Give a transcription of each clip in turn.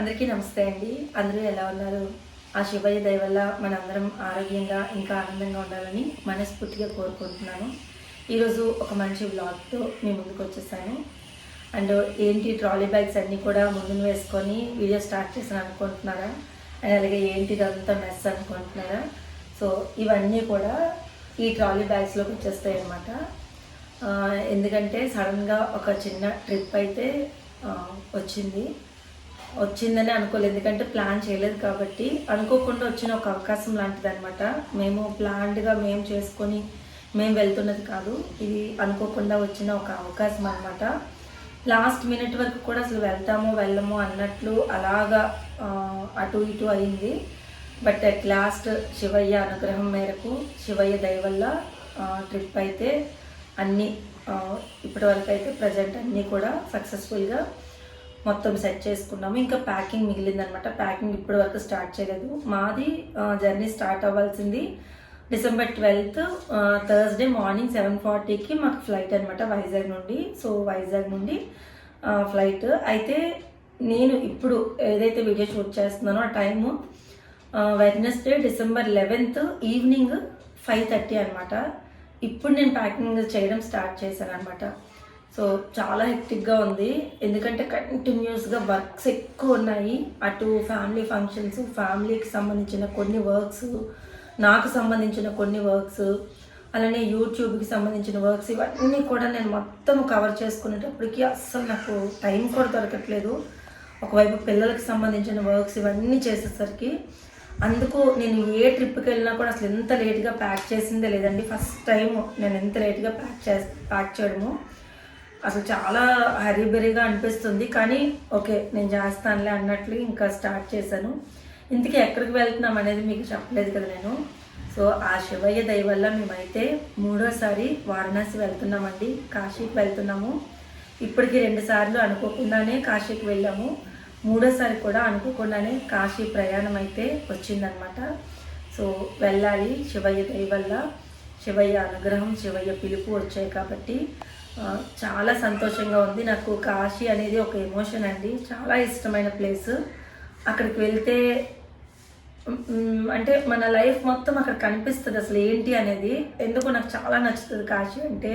అందరికీ నమస్తే అండి. అందరూ ఎలా ఉన్నారు? ఆ శివయ్య దయ వల్ల మనందరం ఆరోగ్యంగా ఇంకా ఆనందంగా ఉండాలని మనస్ఫూర్తిగా కోరుకుంటున్నాను. ఈరోజు ఒక మంచి బ్లాగ్తో మీ ముందుకు వచ్చేసాను. అండ్ ఏంటి ట్రాలీ బ్యాగ్స్ అన్నీ కూడా ముందుకు వేసుకొని వీడియో స్టార్ట్ చేసాను అనుకుంటున్నారా? అండ్ అలాగే ఏంటి ఇదంతా మెస్ అనుకుంటున్నారా? సో ఇవన్నీ కూడా ఈ ట్రాలీ బ్యాగ్స్లోకి వచ్చేస్తాయి అన్నమాట. ఎందుకంటే సడన్గా ఒక చిన్న ట్రిప్ అయితే వచ్చింది. వచ్చిందని అనుకోలేదు. ఎందుకంటే ప్లాన్ చేయలేదు కాబట్టి. అనుకోకుండా వచ్చిన ఒక అవకాశం లాంటిది అనమాట మేము ప్లాన్డ్గా మేము చేసుకొని మేము వెళ్తున్నది కాదు. ఇది అనుకోకుండా వచ్చిన ఒక అవకాశం అనమాట లాస్ట్ మినిట్ వరకు కూడా అసలు వెళ్తామో వెళ్ళమో అన్నట్లు అలాగా అటు ఇటు అయింది. బట్ అట్ లాస్ట్ శివయ్య అనుగ్రహం మేరకు శివయ్య దయ వల్ల ట్రిప్ అయితే అన్నీ ఇప్పటి వరకు అయితే ప్రజెంట్ అన్నీ కూడా సక్సెస్ఫుల్గా మొత్తం సెట్ చేసుకున్నాము. ఇంకా ప్యాకింగ్ మిగిలిందనమాట. ప్యాకింగ్ ఇప్పటి వరకు స్టార్ట్ చేయలేదు. మాది జర్నీ స్టార్ట్ అవ్వాల్సింది December twelfth Thursday morning seven ఫార్టీకి మాకు ఫ్లైట్ అనమాట వైజాగ్ నుండి. సో వైజాగ్ నుండి ఫ్లైట్ అయితే నేను ఇప్పుడు ఏదైతే వీడియో షూట్ చేస్తున్నానో ఆ time Wednesday December eleventh evening five thirty అనమాట. ఇప్పుడు నేను ప్యాకింగ్ చేయడం స్టార్ట్ చేశాను అనమాట సో చాలా హెక్టిక్గా ఉంది. ఎందుకంటే కంటిన్యూస్గా వర్క్స్ ఎక్కువ ఉన్నాయి. అటు ఫ్యామిలీ ఫంక్షన్స్ ఫ్యామిలీకి సంబంధించిన కొన్ని వర్క్స్ నాకు సంబంధించిన కొన్ని వర్క్స్ అలానే యూట్యూబ్కి సంబంధించిన వర్క్స్ ఇవన్నీ కూడా నేను మొత్తం కవర్ చేసుకునేటప్పటికి అస్సలు నాకు టైం కూడా దొరకట్లేదు. ఒకవైపు పిల్లలకి సంబంధించిన వర్క్స్ ఇవన్నీ చేసేసరికి అందుకు నేను ఏ ట్రిప్కి వెళ్ళినా కూడా అసలు ఎంత లేట్గా ప్యాక్ చేసిందే లేదండి. ఫస్ట్ టైం నేను ఎంత లేట్గా ప్యాక్ చే ప్యాక్ చేయడము. అసలు చాలా హరీబెరీగా అనిపిస్తుంది. కానీ ఓకే నేను చేస్తానులే అన్నట్లు ఇంకా స్టార్ట్ చేశాను. ఇంతకీ ఎక్కడికి వెళ్తున్నాం అనేది మీకు చెప్పలేదు కదా నేను. సో ఆ శివయ్య దయ వల్ల మేమైతే మూడోసారి వారణాసి వెళ్తున్నామండి. కాశీకి వెళ్తున్నాము. ఇప్పటికి రెండు సార్లు అనుకోకుండానే కాశీకి వెళ్ళాము. మూడోసారి కూడా అనుకోకుండానే కాశీ ప్రయాణం అయితే వచ్చిందనమాట. సో వెళ్ళాలి శివయ్య దయ వల్ల. శివయ్య అనుగ్రహం శివయ్య పిలుపు వచ్చాయి కాబట్టి చాలా సంతోషంగా ఉంది. నాకు కాశీ అనేది ఒక ఎమోషన్ అండి. చాలా ఇష్టమైన ప్లేస్ అక్కడికి వెళ్తే అంటే మన లైఫ్ మొత్తం అక్కడ కనిపిస్తుంది అసలు ఏంటి అనేది. ఎందుకో నాకు చాలా నచ్చుతుంది కాశీ అంటే.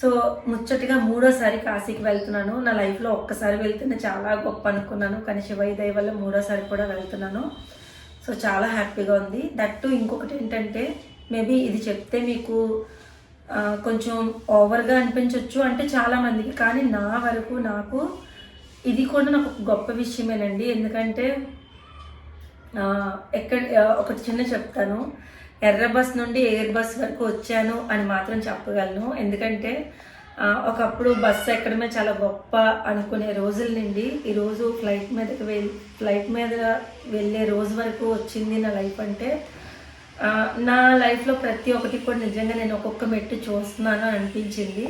సో ముచ్చటగా మూడోసారి కాశీకి వెళ్తున్నాను. నా లైఫ్లో ఒక్కసారి వెళ్తేనే చాలా గొప్ప అనుకున్నాను. కానీ శివయ్య దయ వల్ల మూడోసారి కూడా వెళ్తున్నాను. సో చాలా హ్యాపీగా ఉంది. దట్టు ఇంకొకటి ఏంటంటే మేబీ ఇది చెప్తే మీకు కొంచెం ఓవర్గా అనిపించవచ్చు అంటే చాలామందికి కానీ నా వరకు నాకు ఇది కూడా నాకు గొప్ప విషయమేనండి. ఎందుకంటే ఎక్కడ ఒకటి చిన్న చెప్తాను. ఎర్ర బస్ నుండి ఎయిర్ బస్ వరకు వచ్చాను అని మాత్రం చెప్పగలను. ఎందుకంటే ఒకప్పుడు బస్సు ఎక్కడమే చాలా గొప్ప అనుకునే రోజుల నుండి ఈరోజు ఫ్లైట్ మీదకి వెళ్ళి ఫ్లైట్ మీద వెళ్ళే రోజు వరకు వచ్చింది నా లైఫ్ అంటే నా లైఫ్లో ప్రతి ఒక్కటి కూడా నిజంగా నేను ఒక్కొక్క మెట్టు చూస్తున్నాను అనిపించింది.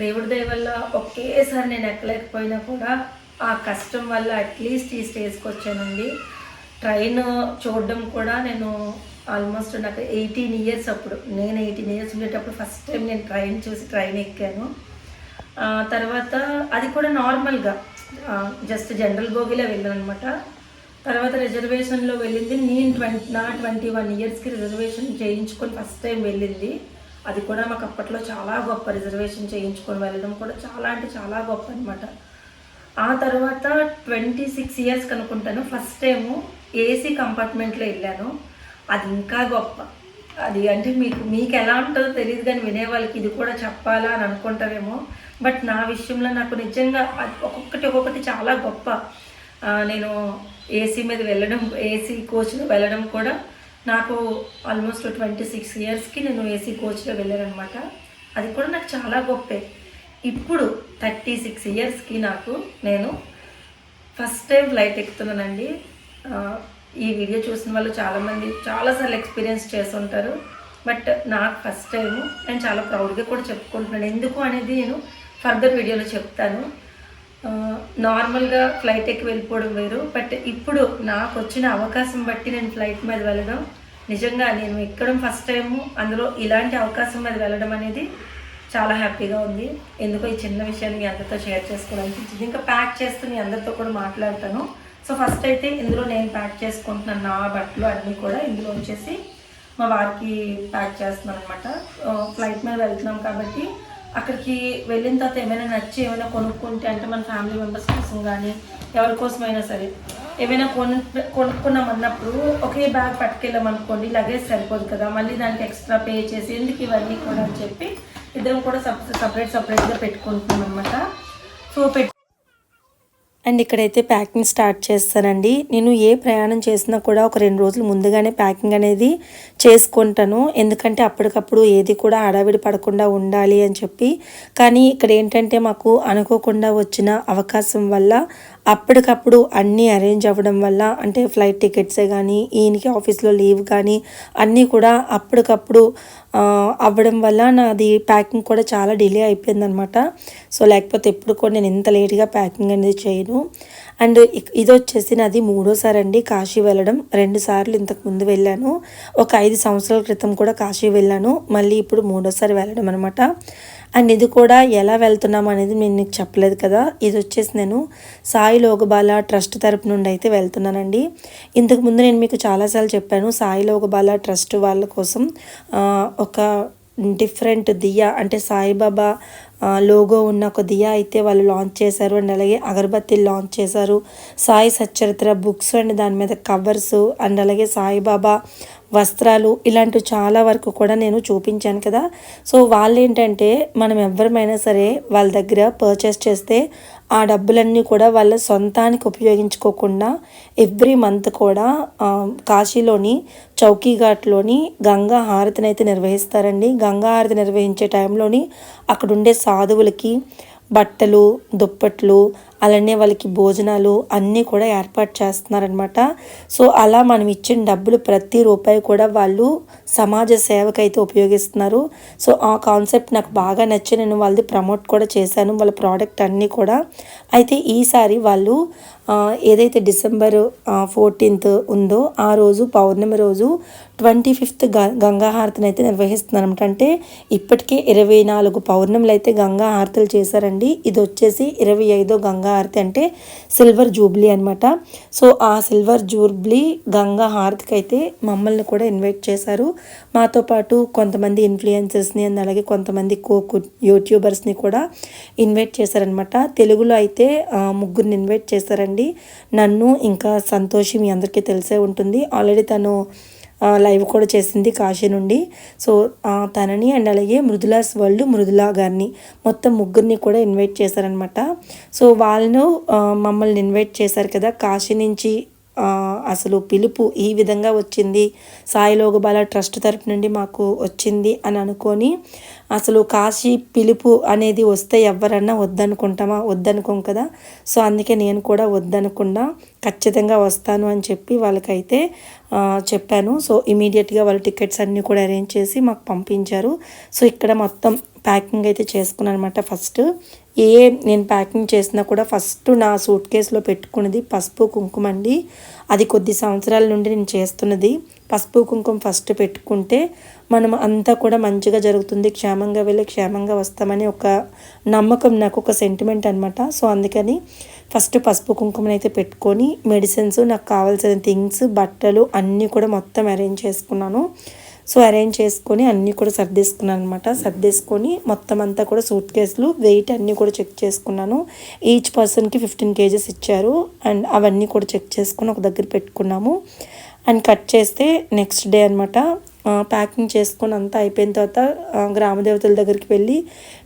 దేవుడి దయ వల్ల ఒకేసారి నేను ఎక్కలేకపోయినా కూడా ఆ కష్టం వల్ల అట్లీస్ట్ ఈ స్టేజ్కి వచ్చానండి. ట్రైన్ చూడడం కూడా నేను ఆల్మోస్ట్ నాకు ఎయిటీన్ ఇయర్స్ అప్పుడు నేను ఎయిటీన్ ఇయర్స్ ఉండేటప్పుడు ఫస్ట్ టైం నేను ట్రైన్ చూసి ట్రైన్ ఎక్కాను. తర్వాత అది కూడా నార్మల్గా జస్ట్ జనరల్ బోగిలో వెళ్ళాను అనమాట తర్వాత రిజర్వేషన్లో వెళ్ళింది. నేను ట్వంటీ నా ట్వంటీ వన్ ఇయర్స్కి రిజర్వేషన్ చేయించుకొని ఫస్ట్ టైం వెళ్ళింది. అది కూడా మాకు అప్పట్లో చాలా గొప్ప రిజర్వేషన్ చేయించుకొని వెళ్ళడం కూడా చాలా అంటే చాలా గొప్ప అనమాట ఆ తర్వాత ట్వంటీ సిక్స్ ఇయర్స్ కనుక్కుంటాను ఫస్ట్ టైము ఏసీ కంపార్ట్మెంట్లో వెళ్ళాను. అది ఇంకా గొప్ప. అది అంటే మీకు మీకు ఎలా ఉంటుందో తెలియదు కానీ వినే వాళ్ళకి ఇది కూడా చెప్పాలా అని అనుకుంటారేమో. బట్ నా విషయంలో నాకు నిజంగా అది ఒక్కొక్కటి ఒక్కొక్కటి చాలా గొప్ప. నేను ఏసీ మీద వెళ్ళడం ఏసీ కోచ్లో వెళ్ళడం కూడా నాకు ఆల్మోస్ట్ ట్వంటీ సిక్స్ ఇయర్స్కి నేను ఏసీ కోచ్లో వెళ్ళానమాట అనమాట అది కూడా నాకు చాలా గొప్పే. ఇప్పుడు థర్టీ సిక్స్ ఇయర్స్కి నాకు నేను ఫస్ట్ టైం ఫ్లైట్ ఎక్కుతున్నానండి. ఈ వీడియో చూసిన వాళ్ళు చాలామంది చాలాసార్లు ఎక్స్పీరియన్స్ చేస్తుంటారు బట్ నాకు ఫస్ట్ టైము నేను చాలా ప్రౌడ్గా కూడా చెప్పుకుంటున్నాను. ఎందుకు అనేది నేను ఫర్దర్ వీడియోలో చెప్తాను. నార్మల్గా ఫ్లైట్ ఎక్కి వెళ్ళిపోవడం వేరు బట్ ఇప్పుడు నాకు వచ్చిన అవకాశం బట్టి నేను ఫ్లైట్ మీద వెళ్ళడం. నిజంగా నేను ఎక్కడం ఫస్ట్ టైము అందులో ఇలాంటి అవకాశం మీద వెళ్ళడం అనేది చాలా హ్యాపీగా ఉంది. ఎందుకో ఈ చిన్న విషయాన్ని మీ అందరితో షేర్ చేసుకోవాలనిపించింది ఇంకా ప్యాక్ చేస్తూ మీ అందరితో కూడా మాట్లాడతాను. సో ఫస్ట్ అయితే ఇందులో నేను ప్యాక్ చేసుకుంటున్నాను నా బట్టలు అన్నీ కూడా ఇందులో వచ్చేసి మా వారికి ప్యాక్ చేస్తున్నాను అనమాట ఫ్లైట్ మీద వెళ్తున్నాం కాబట్టి అక్కడికి వెళ్ళిన తర్వాత ఏమైనా నచ్చి ఏమైనా కొనుక్కుంటే అంటే మన ఫ్యామిలీ మెంబర్స్ కోసం కానీ ఎవరి కోసమైనా సరే ఏమైనా కొను కొనుక్కున్నాం అన్నప్పుడు ఒకే బ్యాగ్ పట్టుకెళ్ళాం అనుకోండి లగేజ్ సరిపోదు కదా మళ్ళీ దానికి ఎక్స్ట్రా పే చేసి ఎందుకు ఇవన్నీ కూడా అని చెప్పి ఇద్దరం కూడా సపరేట్ సపరేట్గా పెట్టుకుంటున్నాం అనమాట సో పెట్ అండ్ ఇక్కడైతే ప్యాకింగ్ స్టార్ట్ చేస్తానండి. నేను ఏ ప్రయాణం చేసినా కూడా ఒక రెండు రోజులు ముందుగానే ప్యాకింగ్ అనేది చేసుకుంటాను. ఎందుకంటే అప్పటికప్పుడు ఏది కూడా హడావిడి పడకుండా ఉండాలి అని చెప్పి. కానీ ఇక్కడ ఏంటంటే మాకు అనుకోకుండా వచ్చిన అవకాశం వల్ల అప్పటికప్పుడు అన్నీ అరేంజ్ అవ్వడం వల్ల అంటే ఫ్లైట్ టికెట్సే కానీ ఈయనకి ఆఫీస్లో లీవ్ కానీ అన్నీ కూడా అప్పటికప్పుడు అవ్వడం వల్ల నాది ప్యాకింగ్ కూడా చాలా డిలే అయిపోయిందనమాట సో లేకపోతే ఎప్పుడు కూడా నేను ఇంత లేట్గా ప్యాకింగ్ అనేది చేయను. అండ్ ఇది వచ్చేసి నాది మూడోసారి అండి కాశీ వెళ్ళడం. రెండు సార్లు ఇంతకు ముందు వెళ్ళాను. ఒక ఐదు సంవత్సరాల క్రితం కూడా కాశీ వెళ్ళాను. మళ్ళీ ఇప్పుడు మూడోసారి వెళ్ళడం అనమాట అండ్ ఇది కూడా ఎలా వెళ్తున్నాం అనేది నేను నీకు చెప్పలేదు కదా. ఇది వచ్చేసి నేను సాయి లోగబాల ట్రస్ట్ తరపు నుండి అయితే వెళ్తున్నానండి. ఇంతకుముందు నేను మీకు చాలాసార్లు చెప్పాను సాయి లోగబాల ట్రస్ట్ వాళ్ళ కోసం ఒక డిఫరెంట్ దియా అంటే సాయిబాబా లోగో ఉన్న ఒక దియా అయితే వాళ్ళు లాంచ్ చేశారు అండ్ అలాగే అగరబత్తీలు లాంచ్ చేశారు. సాయి సచ్చరిత్ర బుక్స్ అండ్ దాని మీద కవర్స్ అండ్ అలాగే సాయిబాబా వస్త్రాలు ఇలాంటివి చాలా వరకు కూడా నేను చూపించాను కదా. సో వాళ్ళు ఏంటంటే మనం ఎవరమైనా సరే వాళ్ళ దగ్గర పర్చేస్ చేస్తే ఆ డబ్బులన్నీ కూడా వాళ్ళ సొంతానికి ఉపయోగించుకోకుండా ఎవ్రీ మంత్ కూడా కాశీలోని చౌకీఘాట్లోని గంగా హారతిని అయితే నిర్వహిస్తారండి. గంగా హారతి నిర్వహించే టైంలోని అక్కడుండే సాధువులకి బట్టలు దుప్పట్లు అలానే వాళ్ళకి భోజనాలు అన్నీ కూడా ఏర్పాటు చేస్తున్నారనమాట సో అలా మనం ఇచ్చిన డబ్బులు ప్రతి రూపాయి కూడా వాళ్ళు సమాజ సేవకైతే ఉపయోగిస్తున్నారు. సో ఆ కాన్సెప్ట్ నాకు బాగా నచ్చి నేను వాళ్ళది ప్రమోట్ కూడా చేశాను వాళ్ళ ప్రోడక్ట్ అన్నీ కూడా. అయితే ఈసారి వాళ్ళు ఏదైతే డిసెంబర్ ఫోర్టీన్త్ ఉందో ఆ రోజు పౌర్ణమి రోజు ట్వంటీ ఫిఫ్త్ గ గంగాహారతిని అయితే నిర్వహిస్తున్నారు అనమాట అంటే ఇప్పటికే ఇరవై నాలుగు పౌర్ణములు అయితే గంగాహారతులు చేశారండి. ఇది వచ్చేసి ఇరవై ఐదో గంగాహారతి అంటే సిల్వర్ జూబ్లీ అనమాట సో ఆ సిల్వర్ జూబ్లీ గంగా హారతికి అయితే మమ్మల్ని కూడా ఇన్వైట్ చేశారు. మాతో పాటు కొంతమంది ఇన్ఫ్లుయెన్సర్స్ని అండ్ అలాగే కొంతమంది కో యూట్యూబర్స్ని కూడా ఇన్వైట్ చేశారనమాట తెలుగులో అయితే ముగ్గురిని ఇన్వైట్ చేశారండి. నన్ను ఇంకా సంతోషి మీ అందరికీ తెలిసే ఉంటుంది. ఆల్రెడీ తను లైవ్ కూడా చేసింది కాశీ నుండి. సో తనని అండ్ అలాగే మృదులాస్ వరల్డ్ మృదులా గారిని మొత్తం ముగ్గురిని కూడా ఇన్వైట్ చేశారనమాట సో వాళ్ళను మమ్మల్ని ఇన్వైట్ చేశారు కదా కాశీ నుంచి అసలు పిలుపు ఈ విధంగా వచ్చింది. సాయి లోగబాల ట్రస్ట్ తరపు నుండి మాకు వచ్చింది అని అనుకొని అసలు కాశీ పిలుపు అనేది వస్తే ఎవరన్నా వద్దనుకుంటామా? వద్దనుకోం కదా. సో అందుకే నేను కూడా వద్దనకుండా ఖచ్చితంగా వస్తాను అని చెప్పి వాళ్ళకైతే చెప్పాను. సో ఇమీడియట్గా వాళ్ళ టికెట్స్ అన్నీ కూడా అరేంజ్ చేసి మాకు పంపించారు. సో ఇక్కడ మొత్తం ప్యాకింగ్ అయితే చేసుకున్నాను అనమాట ఫస్ట్. ఏ నేను ప్యాకింగ్ చేసినా కూడా ఫస్ట్ నా సూట్ కేసులో పెట్టుకున్నది పసుపు కుంకుమ అండి. అది కొద్ది సంవత్సరాల నుండి నేను చేస్తున్నది. పసుపు కుంకుమ ఫస్ట్ పెట్టుకుంటే మనం అంతా కూడా మంచిగా జరుగుతుంది. క్షేమంగా వెళ్ళి క్షేమంగా వస్తామని ఒక నమ్మకం నాకు ఒక సెంటిమెంట్ అనమాట సో అందుకని ఫస్ట్ పసుపు కుంకుమని అయితే పెట్టుకొని మెడిసిన్స్ నాకు కావాల్సిన థింగ్స్ బట్టలు అన్నీ కూడా మొత్తం అరేంజ్ చేసుకున్నాను. సో అరేంజ్ చేసుకొని అన్నీ కూడా సర్దేసుకున్నాను అనమాట సర్దేసుకొని మొత్తం అంతా కూడా సూట్ కేసులు వెయిట్ అన్నీ కూడా చెక్ చేసుకున్నాను. ఈచ్ పర్సన్కి ఫిఫ్టీన్ కేజెస్ ఇచ్చారు. అండ్ అవన్నీ కూడా చెక్ చేసుకొని ఒక దగ్గర పెట్టుకున్నాము. అండ్ కట్ చేస్తే నెక్స్ట్ డే అనమాట ప్యాకింగ్ చేసుకొని అంతా అయిపోయిన తర్వాత గ్రామదేవతల దగ్గరికి వెళ్ళి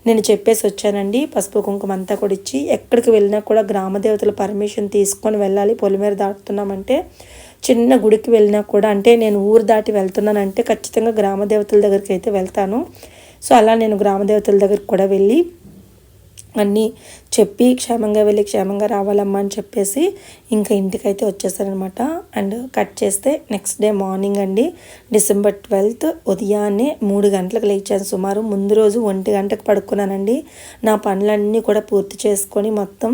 నేను చెప్పేసి వచ్చానండి. పసుపు కుంకుమ అంతా కూడా ఇచ్చి ఎక్కడికి వెళ్ళినా కూడా గ్రామదేవతల పర్మిషన్ తీసుకొని వెళ్ళాలి. పొలిమేర దాటుతున్నామంటే చిన్న గుడికి వెళ్ళినా కూడా అంటే నేను ఊరు దాటి వెళ్తున్నానంటే ఖచ్చితంగా గ్రామ దేవతల దగ్గరికి అయితే వెళ్తాను. సో అలా నేను గ్రామ దేవతల దగ్గరికి కూడా వెళ్ళి అన్నీ చెప్పి క్షేమంగా వెళ్ళి క్షేమంగా రావాలమ్మా అని చెప్పేసి ఇంకా ఇంటికైతే వచ్చేసారనమాట. అండ్ కట్ చేస్తే నెక్స్ట్ డే మార్నింగ్ అండి డిసెంబర్ ట్వెల్త్ ఉదయాన్నే మూడు గంటలకు లేచాను. సుమారు ముందు రోజు ఒంటి గంటకు పడుకున్నానండి. నా పనులన్నీ కూడా పూర్తి చేసుకొని మొత్తం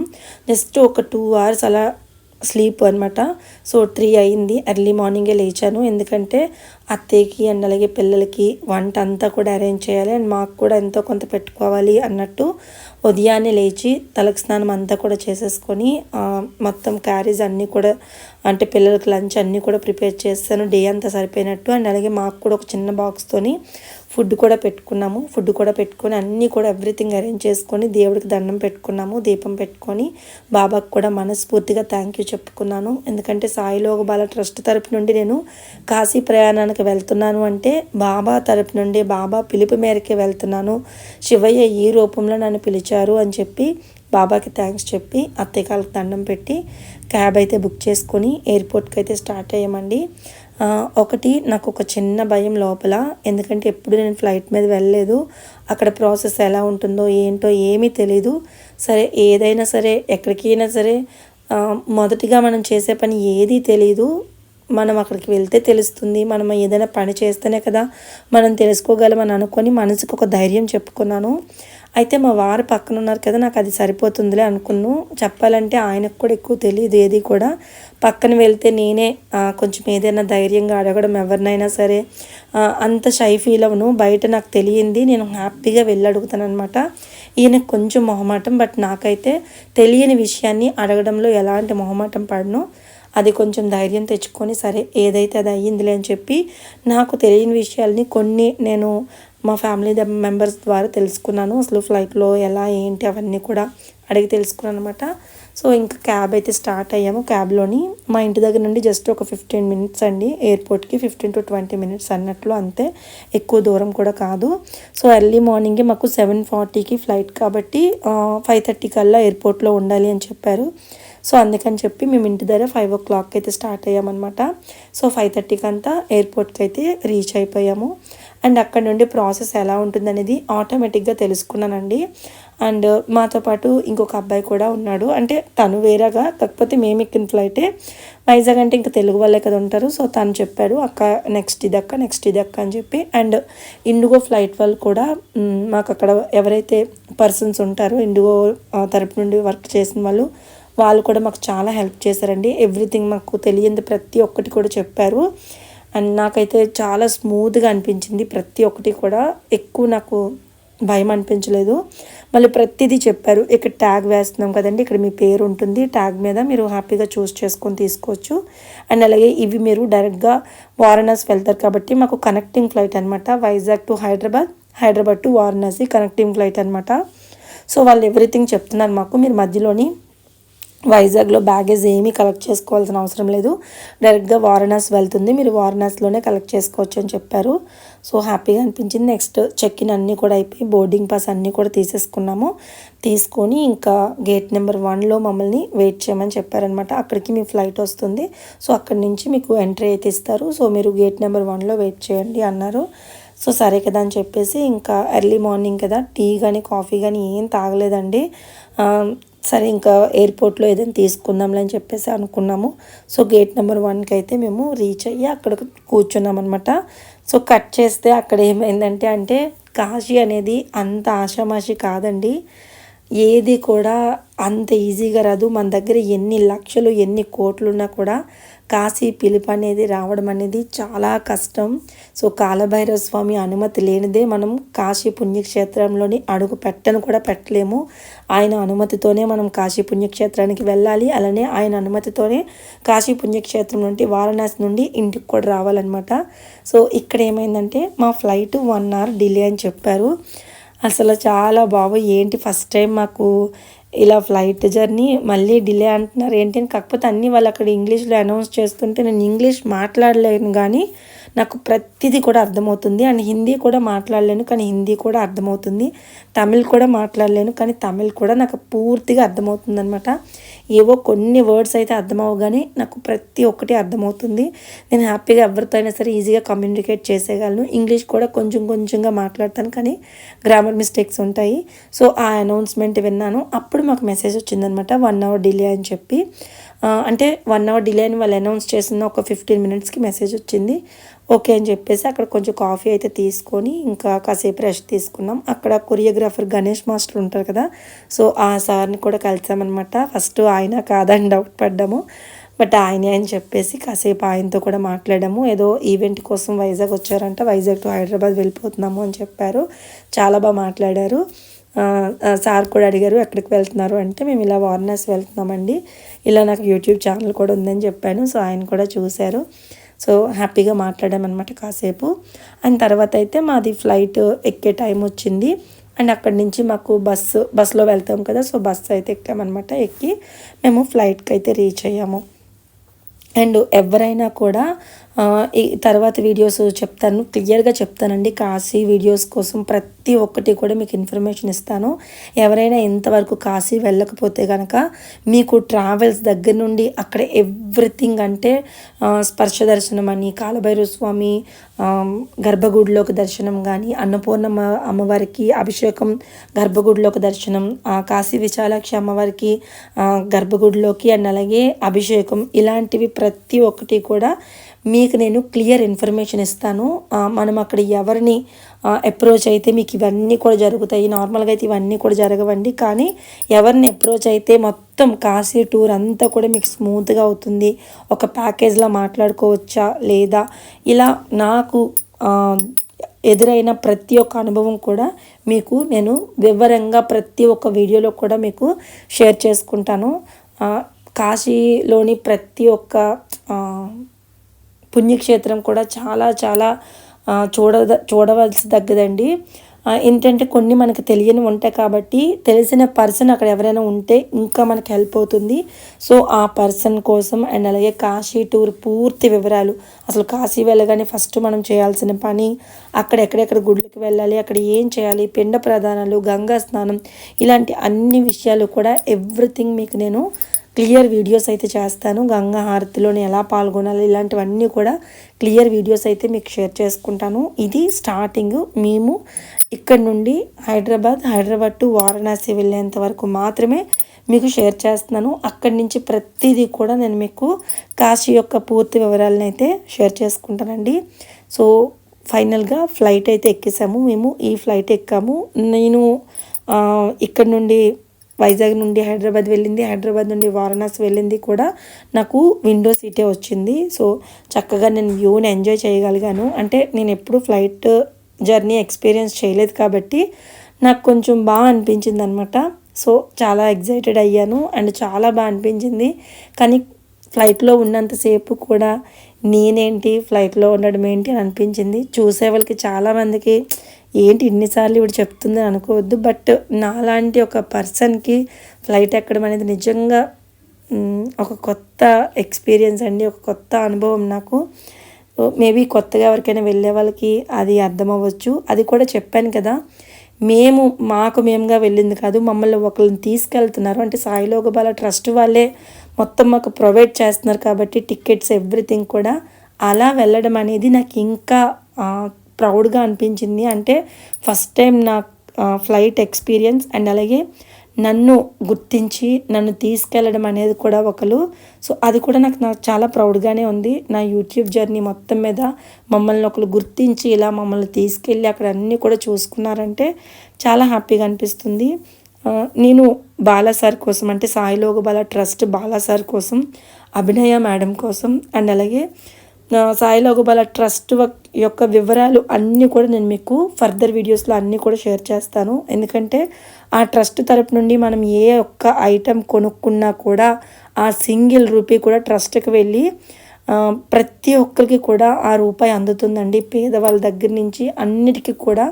జస్ట్ ఒక టూ అవర్స్ అలా స్లీప్ అనమాట సో త్రీ అయింది. ఎర్లీ మార్నింగే లేచాను. ఎందుకంటే అత్తయ్యకి అండ్ అలాగే పిల్లలకి వంట అంతా కూడా అరేంజ్ చేయాలి. అండ్ మాకు కూడా ఎంతో కొంత పెట్టుకోవాలి అన్నట్టు ఉదయాన్నే లేచి తలకు స్నానం అంతా కూడా చేసేసుకొని మొత్తం క్యారీస్ అన్నీ కూడా అంటే పిల్లలకి లంచ్ అన్నీ కూడా ప్రిపేర్ చేస్తాను. డే అంతా సరిపోయినట్టు. అండ్ అలాగే మాకు కూడా ఒక చిన్న బాక్స్తోని ఫుడ్ కూడా పెట్టుకున్నాము. ఫుడ్ కూడా పెట్టుకొని అన్నీ కూడా ఎవ్రీథింగ్ అరేంజ్ చేసుకొని దేవుడికి దండం పెట్టుకున్నాము. దీపం పెట్టుకొని బాబాకు కూడా మనస్ఫూర్తిగా థ్యాంక్ యూ చెప్పుకున్నాను. ఎందుకంటే సాయిలోక బాల ట్రస్ట్ తరపు నుండి నేను కాశీ ప్రయాణానికి వెళ్తున్నాను అంటే బాబా తరపు నుండి బాబా పిలుపు మేరకే వెళ్తున్నాను. శివయ్య ఈ రూపంలో నన్ను పిలిచారు అని చెప్పి బాబాకి థ్యాంక్స్ చెప్పి అత్తయ్యకాలకు దండం పెట్టి క్యాబ్ అయితే బుక్ చేసుకొని ఎయిర్పోర్ట్కి అయితే స్టార్ట్ అయ్యామండి. ఒకటి నాకు ఒక చిన్న భయం లోపల. ఎందుకంటే ఎప్పుడు నేను ఫ్లైట్ మీద వెళ్ళలేదు. అక్కడ ప్రాసెస్ ఎలా ఉంటుందో ఏంటో ఏమీ తెలీదు. సరే ఏదైనా సరే ఎక్కడికైనా సరే మొదటిగా మనం చేసే పని ఏదీ తెలీదు. మనం అక్కడికి వెళ్తే తెలుస్తుంది మనం ఏదైనా పని చేస్తేనే కదా మనం తెలుసుకోగలమని అనుకొని మనసుకు ఒక ధైర్యం చెప్పుకున్నాను. అయితే మా వారు పక్కన ఉన్నారు కదా నాకు అది సరిపోతుందిలే అనుకున్నాను చెప్పాలంటే ఆయనకు కూడా ఎక్కువ తెలియదు ఏది కూడా. పక్కన వెళ్తే నేనే కొంచెం ఏదైనా ధైర్యంగా అడగడం ఎవరినైనా సరే అంత షై ఫీల్ అవను బయట నాకు తెలియంది నేను హ్యాపీగా వెళ్ళి అడుగుతాను అనమాట ఈయనకు కొంచెం మొహమాటం బట్ నాకైతే తెలియని విషయాన్ని అడగడంలో ఎలాంటి మొహమాటం పడను. అది కొంచెం ధైర్యం తెచ్చుకొని సరే ఏదైతే అది అయ్యిందిలే అని చెప్పి నాకు తెలియని విషయాల్ని కొన్ని నేను మా ఫ్యామిలీ మెంబర్స్ ద్వారా తెలుసుకున్నాను. అసలు ఫ్లైట్లో ఎలా ఏంటి అవన్నీ కూడా అడిగి తెలుసుకున్నాను అనమాట సో ఇంకా క్యాబ్ అయితే స్టార్ట్ అయ్యాము. క్యాబ్లోని మా ఇంటి దగ్గర నుండి జస్ట్ ఒక ఫిఫ్టీన్ మినిట్స్ అండి. ఎయిర్పోర్ట్కి ఫిఫ్టీన్ టు ట్వంటీ మినిట్స్ అన్నట్లు అంతే. ఎక్కువ దూరం కూడా కాదు. సో ఎర్లీ మార్నింగే మాకు సెవెన్ ఫార్టీకి ఫ్లైట్ కాబట్టి ఫైవ్ థర్టీ కల్లా ఎయిర్పోర్ట్లో ఉండాలి అని చెప్పారు. సో అందుకని చెప్పి మేము ఇంటి దగ్గర ఫైవ్ ఓ క్లాక్ అయితే స్టార్ట్ అయ్యామన్నమాట. సో ఫైవ్ థర్టీకి అంతా ఎయిర్పోర్ట్కి అయితే రీచ్ అయిపోయాము. అండ్ అక్కడ నుండి ప్రాసెస్ ఎలా ఉంటుందనేది ఆటోమేటిక్గా తెలుసుకున్నానండి. అండ్ మాతో పాటు ఇంకొక అబ్బాయి కూడా ఉన్నాడు. అంటే తను వేరేగా కాకపోతే మేము ఎక్కిన ఫ్లైటే వైజాగ్ అంటే ఇంకా తెలుగు వాళ్ళే కదా ఉంటారు. సో తను చెప్పాడు అక్క నెక్స్ట్ ఇది అక్క నెక్స్ట్ ఇది అక్క అని చెప్పి. అండ్ ఇండిగో ఫ్లైట్ వాళ్ళు కూడా మాకు అక్కడ ఎవరైతే పర్సన్స్ ఉంటారో ఇండిగో తరపు నుండి వర్క్ చేసిన వాళ్ళు వాళ్ళు కూడా మాకు చాలా హెల్ప్ చేశారండి. ఎవ్రీథింగ్ మాకు తెలియంది ప్రతి ఒక్కటి కూడా చెప్పారు. అండ్ నాకైతే చాలా స్మూత్గా అనిపించింది ప్రతి ఒక్కటి కూడా. ఎక్కువ నాకు భయం అనిపించలేదు. మళ్ళీ ప్రతిదీ చెప్పారు. ఇక్కడ ట్యాగ్ వేస్తున్నాం కదండి ఇక్కడ మీ పేరు ఉంటుంది ట్యాగ్ మీద మీరు హ్యాపీగా చూస్ చేసుకొని తీసుకోవచ్చు. అండ్ అలాగే ఇవి మీరు డైరెక్ట్గా వారణాసి వెళ్తారు కాబట్టి మాకు కనెక్టింగ్ ఫ్లైట్ అనమాట Vizag to Hyderabad Hyderabad to Varanasi connecting flight అనమాట సో వాళ్ళు ఎవ్రీథింగ్ చెప్తున్నారు మాకు. మీరు మధ్యలోని వైజాగ్లో బ్యాగేజ్ ఏమీ కలెక్ట్ చేసుకోవాల్సిన అవసరం లేదు. డైరెక్ట్గా వారణాసి వెళ్తుంది. మీరు వారణాసిలోనే కలెక్ట్ చేసుకోవచ్చు అని చెప్పారు. సో హ్యాపీగా అనిపించింది. నెక్స్ట్ చెక్ ఇన్ అన్నీ కూడా అయిపోయి బోర్డింగ్ పాస్ అన్నీ కూడా తీసేసుకున్నాము. తీసుకొని ఇంకా గేట్ నెంబర్ వన్లో మమ్మల్ని వెయిట్ చేయమని చెప్పారనమాట. అక్కడికి మీ ఫ్లైట్ వస్తుంది. సో అక్కడి నుంచి మీకు ఎంట్రీ అయితే ఇస్తారు. సో మీరు గేట్ నెంబర్ వన్లో వెయిట్ చేయండి అన్నారు. సో సరే కదా అని చెప్పేసి ఇంకా ఎర్లీ మార్నింగ్ కదా. టీ కానీ కాఫీ కానీ ఏం తాగలేదండి. సరే ఇంకా ఎయిర్పోర్ట్లో ఏదైనా తీసుకుందాంలే అని చెప్పేసి అనుకున్నాము. సో గేట్ నెంబర్ వన్కి అయితే మేము రీచ్ అయ్యి అక్కడ కూర్చున్నాం అనమాట సో కట్ చేస్తే అక్కడ ఏమైందంటే అంటే కాశీ అనేది అంత ఆషామాషి కాదండి. ఏది కూడా అంత ఈజీగా రాదు. మన దగ్గర ఎన్ని లక్షలు ఎన్ని కోట్లు ఉన్నా కూడా కాశీ పిలుపు అనేది రావడం అనేది చాలా కష్టం. సో కాలభైరవ స్వామి అనుమతి లేనిదే మనం కాశీ పుణ్యక్షేత్రంలోని అడుగు పెట్టను కూడా పెట్టలేము. ఆయన అనుమతితోనే మనం కాశీ పుణ్యక్షేత్రానికి వెళ్ళాలి. అలానే ఆయన అనుమతితోనే కాశీ పుణ్యక్షేత్రం నుండి వారణాసి నుండి ఇంటికి కూడా రావాలన్నమాట. సో ఇక్కడ ఏమైందంటే మా ఫ్లైట్ వన్ అవర్ డిలే అని చెప్పారు. అసలు చాలా బాబు ఏంటి ఫస్ట్ టైం మాకు ఇలా ఫ్లైట్ జర్నీ మళ్ళీ డిలే అంటున్నారు ఏంటి అని? కాకపోతే అన్నీ వాళ్ళు అక్కడ ఇంగ్లీష్లో అనౌన్స్ చేస్తుంటే నేను ఇంగ్లీష్ మాట్లాడలేను కానీ నాకు ప్రతిదీ కూడా అర్థమవుతుంది అండ్ హిందీ కూడా మాట్లాడలేను కానీ హిందీ కూడా అర్థమవుతుంది. తమిళ్ కూడా మాట్లాడలేను కానీ తమిళ్ కూడా నాకు పూర్తిగా అర్థమవుతుంది అనమాట ఏవో కొన్ని వర్డ్స్ అయితే అర్థమవగానే నాకు ప్రతి ఒక్కటి అర్థమవుతుంది. నేను హ్యాపీగా ఎవరితో అయినా సరే ఈజీగా కమ్యూనికేట్ చేసేయగలను. ఇంగ్లీష్ కూడా కొంచెం కొంచెంగా మాట్లాడతాను కానీ గ్రామర్ మిస్టేక్స్ ఉంటాయి. సో ఆ అనౌన్స్మెంట్ విన్నాను. అప్పుడు మాకు మెసేజ్ వచ్చిందనమాట వన్ అవర్ డిలే అని చెప్పి. అంటే వన్ అవర్ డిలే అని వాళ్ళు అనౌన్స్ చేసిన ఒక ఫిఫ్టీన్ మినిట్స్కి మెసేజ్ వచ్చింది. ఓకే అని చెప్పేసి అక్కడ కొంచెం కాఫీ అయితే తీసుకొని ఇంకా కాసేపు రెస్ట్ తీసుకున్నాం. అక్కడ కొరియోగ్రాఫర్ గణేష్ మాస్టర్ ఉంటారు కదా సో ఆ సార్ని కూడా కలిసామన్నమాట. ఫస్ట్ ఆయన కాదని డౌట్ పడ్డాము. బట్ ఆయనే అని చెప్పేసి కాసేపు ఆయనతో కూడా మాట్లాడాము. ఏదో ఈవెంట్ కోసం వైజాగ్ వచ్చారంట వైజాగ్ టు హైదరాబాద్ వెళ్ళిపోతున్నాము అని చెప్పారు. చాలా బాగా మాట్లాడారు. సార్ కూడా అడిగారు ఎక్కడికి వెళ్తున్నారు? అంటే మేము ఇలా వారణాసి వెళ్తున్నామండి. ఇలా నాకు యూట్యూబ్ ఛానల్ కూడా ఉందని చెప్పాను. సో ఆయన కూడా చూశారు. సో హ్యాపీగా మాట్లాడామన్నమాట కాసేపు. అండ్ తర్వాత అయితే మాది ఫ్లైట్ ఎక్కే టైం వచ్చింది. అండ్ అక్కడి నుంచి మాకు బస్సు బస్సులో వెళ్తాం కదా సో బస్సు అయితే ఎక్కామన్నమాట ఎక్కి మేము ఫ్లైట్కి అయితే రీచ్ అయ్యాము. అండ్ ఎవరైనా కూడా తర్వాత వీడియోస్ చెప్తాను. క్లియర్గా చెప్తానండి. కాశీ వీడియోస్ కోసం ప్రతి ఒక్కటి కూడా మీకు ఇన్ఫర్మేషన్ ఇస్తాను. ఎవరైనా ఇంతవరకు కాశీ వెళ్ళకపోతే కనుక మీకు ట్రావెల్స్ దగ్గర నుండి అక్కడ ఎవ్రీథింగ్ అంటే స్పర్శ దర్శనం అని కాలభైరవ స్వామి గర్భగుడిలోకి దర్శనం కానీ అన్నపూర్ణమ్మ అమ్మవారికి అభిషేకం గర్భగుడిలోకి దర్శనం కాశీ విశాలాక్షి అమ్మవారికి గర్భగుడిలోకి అండ్ అలాగే అభిషేకం ఇలాంటివి ప్రతి ఒక్కటి కూడా మీకు నేను క్లియర్ ఇన్ఫర్మేషన్ ఇస్తాను. మనం అక్కడ ఎవరిని అప్రోచ్ అయితే మీకు ఇవన్నీ కూడా జరుగుతాయి. నార్మల్గా అయితే ఇవన్నీ కూడా జరగవండి. కానీ ఎవరిని అప్రోచ్ అయితే మొత్తం కాశీ టూర్ అంతా కూడా మీకు స్మూత్గా అవుతుంది. ఒక ప్యాకేజ్లా మాట్లాడుకోవచ్చా లేదా? ఇలా నాకు ఎదురైన ప్రతి ఒక్క అనుభవం కూడా మీకు నేను వివరంగా ప్రతి ఒక్క వీడియోలో కూడా మీకు షేర్ చేసుకుంటాను. కాశీలోని ప్రతి ఒక్క పుణ్యక్షేత్రం కూడా చాలా చాలా చూడ చూడవలసి తగ్గదండి ఏంటంటే కొన్ని మనకు తెలియని ఉంటాయి కాబట్టి తెలిసిన పర్సన్ అక్కడ ఎవరైనా ఉంటే ఇంకా మనకి హెల్ప్ అవుతుంది. సో ఆ పర్సన్ కోసం అండ్ అలాగే కాశీ టూర్ పూర్తి వివరాలు. అసలు కాశీ వెళ్ళగానే ఫస్ట్ మనం చేయాల్సిన పని అక్కడ ఎక్కడెక్కడ గుడ్లకి వెళ్ళాలి అక్కడ ఏం చేయాలి పిండ ప్రధానాలు గంగా స్నానం ఇలాంటి అన్ని విషయాలు కూడా ఎవ్రీథింగ్ మీకు నేను క్లియర్ వీడియోస్ అయితే చేస్తాను. గంగా హారతిలోని ఎలా పాల్గొనాలి ఇలాంటివన్నీ కూడా క్లియర్ వీడియోస్ అయితే మీకు షేర్ చేసుకుంటాను. ఇది స్టార్టింగ్. మేము ఇక్కడ నుండి హైదరాబాద్ హైదరాబాద్ టు వారణాసి వెళ్ళేంత వరకు మాత్రమే మీకు షేర్ చేస్తున్నాను. అక్కడి నుంచి ప్రతిదీ కూడా నేను మీకు కాశీ యొక్క పూర్తి వివరాలను అయితే షేర్ చేసుకుంటానండి. సో ఫైనల్గా ఫ్లైట్ అయితే ఎక్కేసాము. మేము ఈ ఫ్లైట్ ఎక్కాము. నేను ఇక్కడ నుండి వైజాగ్ నుండి హైదరాబాద్ వెళ్ళింది. హైదరాబాద్ నుండి వారణాసి వెళ్ళింది కూడా నాకు విండో సీటే వచ్చింది. సో చక్కగా నేను వ్యూని ఎంజాయ్ చేయగలిగాను. అంటే నేను ఎప్పుడు ఫ్లైట్ జర్నీ ఎక్స్పీరియన్స్ చేయలేదు కాబట్టి నాకు కొంచెం బాగా అనిపించింది అనమాట సో చాలా ఎగ్జైటెడ్ అయ్యాను. అండ్ చాలా బాగా అనిపించింది. కానీ ఫ్లైట్లో ఉన్నంతసేపు కూడా నేనేంటి ఫ్లైట్లో ఉండడం ఏంటి అని అనిపించింది. చూసే వాళ్ళకి చాలామందికి ఏంటి ఇన్నిసార్లు ఇప్పుడు చెప్తుంది అనుకోవద్దు. బట్ నాలాంటి ఒక పర్సన్కి ఫ్లైట్ ఎక్కడం అనేది నిజంగా ఒక కొత్త ఎక్స్పీరియన్స్ అండి. ఒక కొత్త అనుభవం నాకు. మేబీ కొత్తగా ఎవరికైనా వెళ్ళే వాళ్ళకి అది అర్థం అవ్వచ్చు అది కూడా చెప్పాను కదా. మేము మాకు మేముగా వెళ్ళింది కాదు. మమ్మల్ని ఒకరిని తీసుకెళ్తున్నారు. అంటే సాయిలోగబాల ట్రస్ట్ వాళ్ళే మొత్తం మాకు ప్రొవైడ్ చేస్తున్నారు కాబట్టి టికెట్స్ ఎవ్రీథింగ్ కూడా. అలా వెళ్ళడం అనేది నాకు ఇంకా ప్రౌడ్గా అనిపించింది. అంటే ఫస్ట్ టైం నా ఫ్లైట్ ఎక్స్పీరియన్స్ అండ్ అలాగే నన్ను గుర్తించి నన్ను తీసుకెళ్ళడం అనేది కూడా ఒకరు సో అది కూడా నాకు నాకు చాలా ప్రౌడ్గానే ఉంది. నా యూట్యూబ్ జర్నీ మొత్తం మీద మమ్మల్ని ఒకరు గుర్తించి ఇలా మమ్మల్ని తీసుకెళ్ళి అక్కడ అన్నీ కూడా చూసుకున్నారంటే చాలా హ్యాపీగా అనిపిస్తుంది. నేను బాలా సార్ కోసం అంటే సాయిలోగబాల ట్రస్ట్ బాలా సార్ కోసం అభినయ మేడం కోసం అండ్ అలాగే ఆ, సాయిలోగ ట్రస్ట్ యొక్క వివరాలు అన్నీ కూడా నేను మీకు ఫర్దర్ వీడియోస్లో అన్నీ కూడా షేర్ చేస్తాను. ఎందుకంటే ఆ ట్రస్ట్ తరపు నుండి మనం ఏ ఒక్క ఐటెం కొనుక్కున్నా కూడా ఆ సింగిల్ రూపీ కూడా ట్రస్ట్కి వెళ్ళి ప్రతి ఒక్కరికి కూడా ఆ రూపాయి అందుతుందండి. పేదవాళ్ళ దగ్గర నుంచి అన్నిటికీ కూడా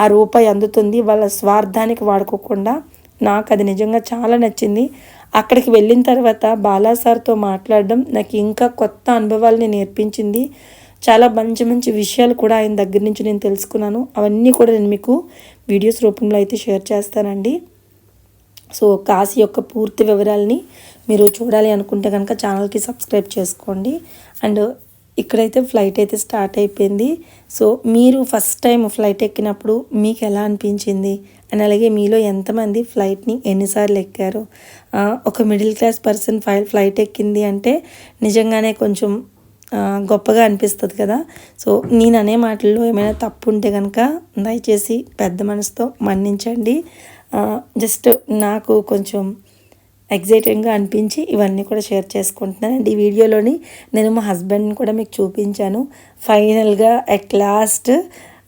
ఆ రూపాయి అందుతుంది. వాళ్ళ స్వార్థానికి వాడుకోకుండా. నాకు అది నిజంగా చాలా నచ్చింది. అక్కడికి వెళ్ళిన తర్వాత బాలా సార్తో మాట్లాడడం నాకు ఇంకా కొత్త అనుభవాలని నేర్పించింది. చాలా మంచి మంచి విషయాలు కూడా ఆయన దగ్గర నుంచి నేను తెలుసుకున్నాను. అవన్నీ కూడా నేను మీకు వీడియోస్ రూపంలో అయితే షేర్ చేస్తానండి. సో కాశీ యొక్క పూర్తి వివరాలని మీరు చూడాలి అనుకుంటే కనుక ఛానల్కి సబ్స్క్రైబ్ చేసుకోండి. అండ్ ఇక్కడైతే ఫ్లైట్ అయితే స్టార్ట్ అయిపోయింది. సో మీరు ఫస్ట్ టైం ఫ్లైట్ ఎక్కినప్పుడు మీకు ఎలా అనిపించింది? అండ్ అలాగే మీలో ఎంతమంది ఫ్లైట్ని ఎన్నిసార్లు ఎక్కారు? ఒక middle class person fly flight ఎక్కింది అంటే నిజంగానే కొంచెం గొప్పగా అనిపిస్తుంది కదా? సో నేను అనే మాటల్లో ఏమైనా తప్పు ఉంటే కనుక దయచేసి పెద్ద మనసుతో మన్నించండి. జస్ట్ నాకు కొంచెం ఎగ్జైటింగ్గా అనిపించి ఇవన్నీ కూడా షేర్ చేసుకుంటున్నాను అండ్ ఈ వీడియోలోని నేను మా హస్బెండ్ని కూడా మీకు చూపించాను. ఫైనల్గా అట్ లాస్ట్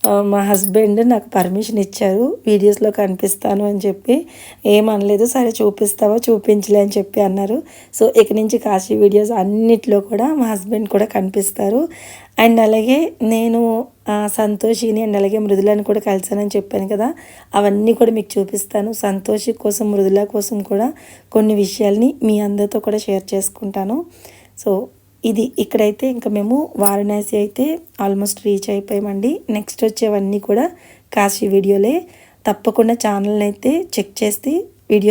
మా హస్బెండ్ నాకు పర్మిషన్ ఇచ్చారు వీడియోస్లో కనిపిస్తాను అని చెప్పి. ఏమనలేదు సరే చూపిస్తావా చూపించలే అని చెప్పి అన్నారు. సో ఇక నుంచి కాశీ వీడియోస్ అన్నిట్లో కూడా మా హస్బెండ్ కూడా కనిపిస్తారు. అండ్ అలాగే నేను సంతోషిని అండ్ అలాగే మృదులని కూడా కలిసానని చెప్పాను కదా. అవన్నీ కూడా మీకు చూపిస్తాను. సంతోషి కోసం మృదుల కోసం కూడా కొన్ని విషయాల్ని మీ అందరితో కూడా షేర్ చేసుకుంటాను. సో ఇది ఇక్కడైతే ఇంకా మేము వారణాసి అయితే ఆల్మోస్ట్ రీచ్ అయిపోయామండి. నెక్స్ట్ వచ్చేవన్నీ కూడా కాశీ వీడియోలే తప్పకుండా ఛానల్ని అయితే చెక్ చేసి వీడియో